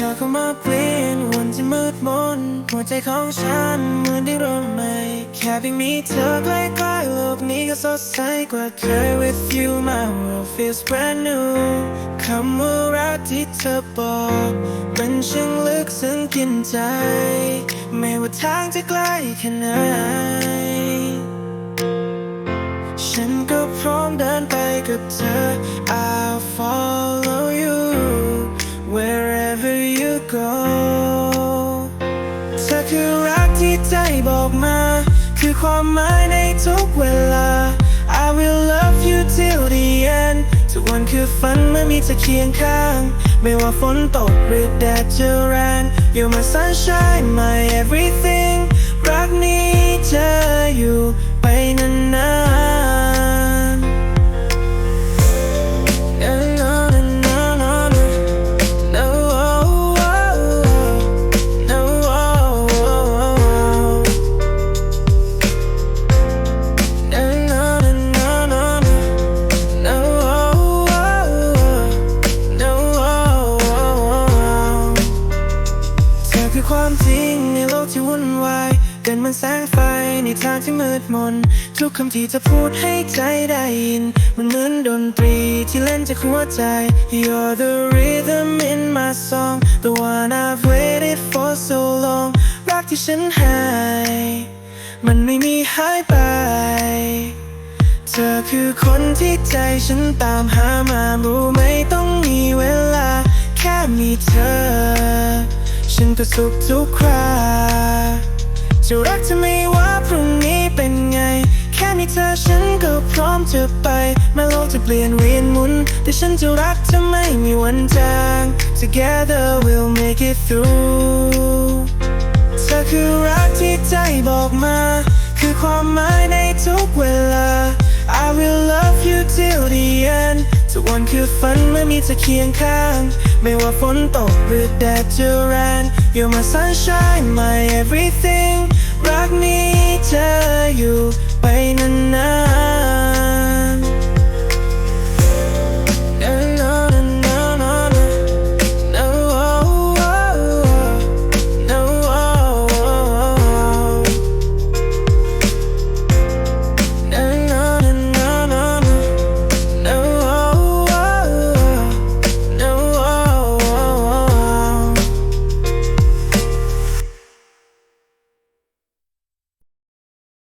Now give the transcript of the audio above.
ธอเข้ามาเปลี่ยนวันที่มืดมนหัวใจของฉันเหมือนได้เริ่มใหม่แค่เพียงมีเธอใกล้ๆโลกนี้ก็สดใสกว่าเคย with you my world feels brand new คำว่ารักที่เธอบอกมันช่างลึกซึ้งกินใจ ไม่ว่าทางจะไกลแค่ไหนฉันก็พร้อมเดินไปกับเธอ I'll follow go เธอคือรักที่ใจบอกมา คือความหมายในทุกเวลา I will love you till the end ทุกวันคือฝันเมื่อมีเธอเคียงข้าง ไม่ว่าฝนตกหรือแดดจะแรง You're my sunshine my everything รักนี้จะอยู่ มันแสงไฟในทางที่มืดมน ทุกคำที่เธอพูดให้ใจได้ยิน มันเหมือนดนตรีที่เล่นจากหัวใจ You're the rhythm in my song The one I've waited for so long รักที่ฉันให้มันไม่มีหายไป เธอคือคนที่ใจฉันตามหามารู้ไหมต้องมีเวลา แค่มีเธอ ฉันก็สุขทุกครา เธอฉันก็พร้อมจะไปมาโลกจะเปลี่ยนเวียนหมุน แต่ฉันจะรักเธอไม่มีวันจาง Together we'll make it through เธอคือรักที่ใจบอกมา คือความหมายในทุกเวลา I will love you till the end ทุกวันคือฝันเมื่อมีเธอเคียงข้าง ไม่ว่าฝนตกหรือแดดจะแรง You're my sunshine my everything รักนี้เธออยู่ na na